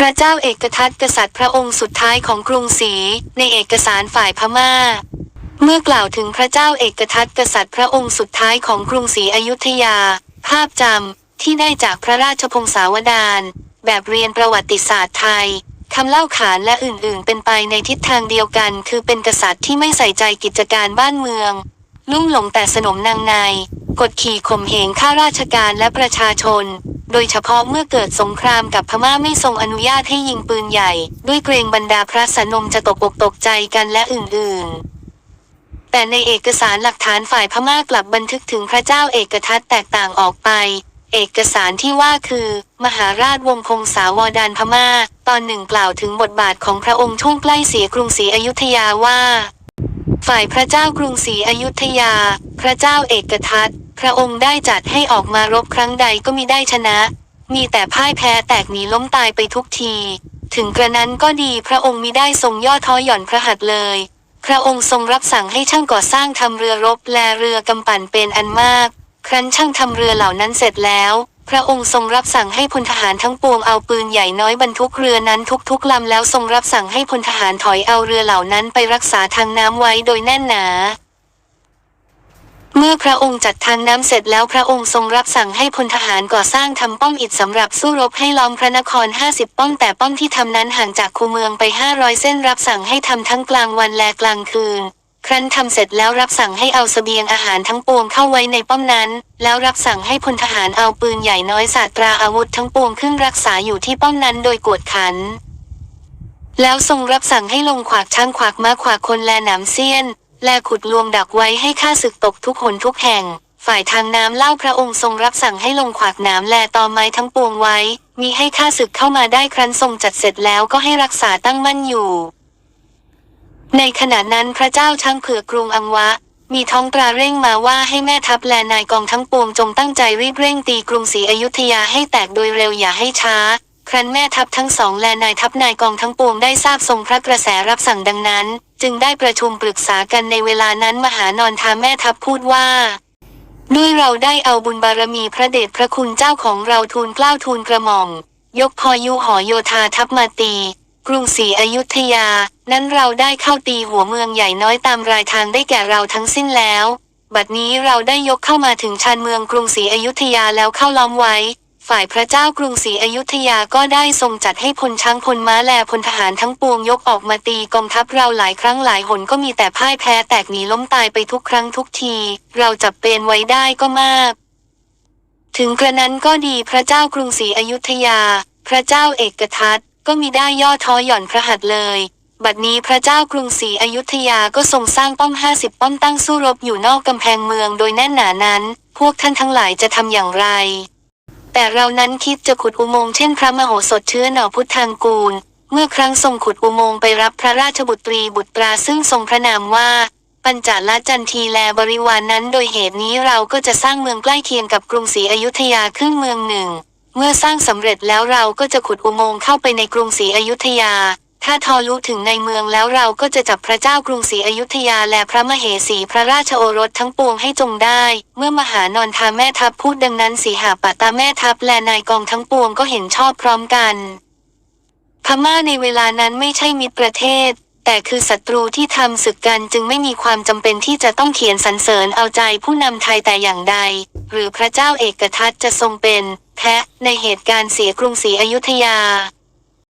พระเจ้าเอกทัตกษัตริย์พระองค์สุดท้ายของกรุงศรีในเอกสารฝ่ายพม่า เมื่อกล่าวถึงพระเจ้าเอกทัตกษัตริย์พระองค์สุดท้ายของกรุงศรีอยุธยา ภาพจำที่ได้จากพระราชพงศาวดารแบบเรียนประวัติศาสตร์ไทยคำเล่าขานและอื่นๆ เป็นไปในทิศทางเดียวกัน คือเป็นกษัตริย์ที่ไม่ใส่ใจกิจการบ้านเมือง ลุ่มหลงแต่สนมนางใน กดขี่ข่มเหงข้าราชการและประชาชน โดยเฉพาะเมื่อเกิดสงครามกับพม่าไม่ทรงอนุญาตให้ยิงปืนใหญ่ ด้วยเกรงบรรดาพระสนมจะตกอกตกใจกันและอื่นๆแต่ในเอกสารหลักฐานฝ่ายพม่ากลับบันทึกถึงพระเจ้าเอกทัตแตกต่างออกไป เอกสารที่ว่าคือ มหาราชวงศ์คงสาวดานพม่า ตอนหนึ่งกล่าวถึงบทบาทของพระองค์ช่วงใกล้เสียกรุงศรีอยุธยาว่า ฝ่ายพระเจ้ากรุงศรีอยุธยา พระเจ้าเอกทัต พระองค์ได้จัดให้ออกมารบครั้งใดก็มีได้ชนะ มีแต่พ่ายแพ้แตกหนีล้มตายไปทุกที ถึงกระนั้นก็ดีพระองค์มิได้ทรงย่อท้อหย่อนพระหัตถ์เลย พระองค์ทรงรับสั่งให้ช่างก่อสร้างทำเรือรบและเรือกำปั่นเป็นอันมาก ครั้นช่างทำเรือเหล่านั้นเสร็จแล้ว พระองค์ทรงรับสั่งให้พลทหารทั้งปวงเอาปืนใหญ่น้อยบรรทุกเรือนั้นทุกๆลำแล้วทรงรับสั่งให้พลทหารถอยเอาเรือเหล่านั้นไปรักษาทางน้ำไว้โดยแน่นหนา เมื่อพระองค์จัดทางน้ำเสร็จแล้วพระองค์ทรงรับสั่งให้พลทหารก่อสร้างทำป้อมอิฐสำหรับสู้รบให้ล้อมพระนคร 50 ป้อมแต่ป้อมที่ทำนั้นห่างจากคูเมืองไป 500 เส้นรับสั่งให้ทำทั้งกลางวันและกลางคืน ครั้นทำเสร็จแล้วรับสั่งให้เอาเสบียงอาหารทั้งปวงเข้าไว้ในป้อมนั้น แล้วรับสั่งให้พลทหารเอาปืนใหญ่น้อยสาตราอาวุธทั้งปวงขึ้นรักษาอยู่ที่ป้อมนั้นโดยกวดขันแล้วทรงรับสั่งให้ลงขวากช้างขวากม้าขวากคนแลหนามเซียน และขุดลวงดักไว้ให้ข้าศึกตกทุกหนทุกแห่ง ฝ่ายทางน้ำเล่าพระองค์ทรงรับสั่งให้ลงขวากหนามแลตอไม้ทั้งปวงไว้ มีให้ข้าศึกเข้ามาได้ครั้นทรงจัดเสร็จแล้วก็ให้รักษาตั้งมั่นอยู่ ในขณะนั้นพระเจ้าช่างเผือกกรุงอังวะ มีท้องตราเร่งมาว่าให้แม่ทัพและนายกองทั้งปวงจงตั้งใจรีบเร่งตีกรุงศรีอยุธยาให้แตกโดยเร็วอย่าให้ช้า ครั้นแม่ทัพทั้งสองและนายทัพนายกองทั้งปวงได้ทราบทรงพระกระแสรับสั่งดังนั้น จึงได้ประชุมปรึกษากันในเวลานั้นมหานอนทาแม่ทัพพูดว่าด้วยเราได้เอาบุญบารมีพระเดชพระคุณเจ้าของเราทูลเกล้าทูลกระหม่อม ยกพอยุหอโยธาทัพมาตี กรุงศรีอยุธยา นั้นเราได้เข้าตีหัวเมืองใหญ่น้อยตามรายทางได้แก่เราทั้งสิ้นแล้ว บัดนี้เราได้ยกเข้ามาถึงชานเมืองกรุงศรีอยุธยาแล้วเข้าล้อมไว้ ฝ่ายพระเจ้ากรุงศรีอยุธยาก็ได้ทรงจัดให้พลช้างพลม้าแลพลทหารทั้งปวงยกออกมาตีกองทัพเราหลายครั้งหลายหนก็มีแต่พ่ายแพ้แตกหนีล้มตายไปทุกครั้งทุกที เราจับเป็นไว้ได้ก็มาก ถึงกระนั้นก็ดีพระเจ้ากรุงศรีอยุธยา พระเจ้าเอกทัตก็มีได้ย่อท้อหย่อนพระหัตถ์เลย บัดนี้พระเจ้ากรุงศรีอยุธยาก็ทรงสร้างป้อมห้าสิบป้อมตั้งสู้รบอยู่นอกกำแพงเมืองโดยแน่นหนานั้น พวกท่านทั้งหลายจะทำอย่างไร แต่เรานั้นคิดจะขุดอุโมงค์เช่นพระมโหสถเชื้อหน่อพุทธังกูล เมื่อครั้งทรงขุดอุโมงค์ไปรับพระราชบุตรีบุตราซึ่งทรงพระนามว่า ปัญจาลจันทีแลบริวารนนั้นโดยเหตุนี้เราก็จะสร้างเมืองใกล้เคียงกับกรุงศรีอยุธยาขึ้นเมืองหนึ่ง เมื่อสร้างสำเร็จแล้วเราก็จะขุดอุโมงค์เข้าไปในกรุงศรีอยุธยา ถ้าทอลุถึงในเมืองแล้วเราก็จะจับพระเจ้ากรุงศรีอยุธยาและพระมเหสีพระราชโอรสทั้งปวงให้จงได้ เมื่อมหานอนทาแม่ทัพพูดดังนั้นสีหาปตาแม่ทัพและนายกองทั้งปวงก็เห็นชอบพร้อมกัน พม่าในเวลานั้นไม่ใช่มิตรประเทศ แต่คือศัตรูที่ทำศึกกันจึงไม่มีความจำเป็นที่จะต้องเขียนสรรเสริญเอาใจผู้นำไทยแต่อย่างใด หรือพระเจ้าเอกทัตจะทรงเป็น แพะในเหตุการณ์เสียกรุงศรีอยุธยา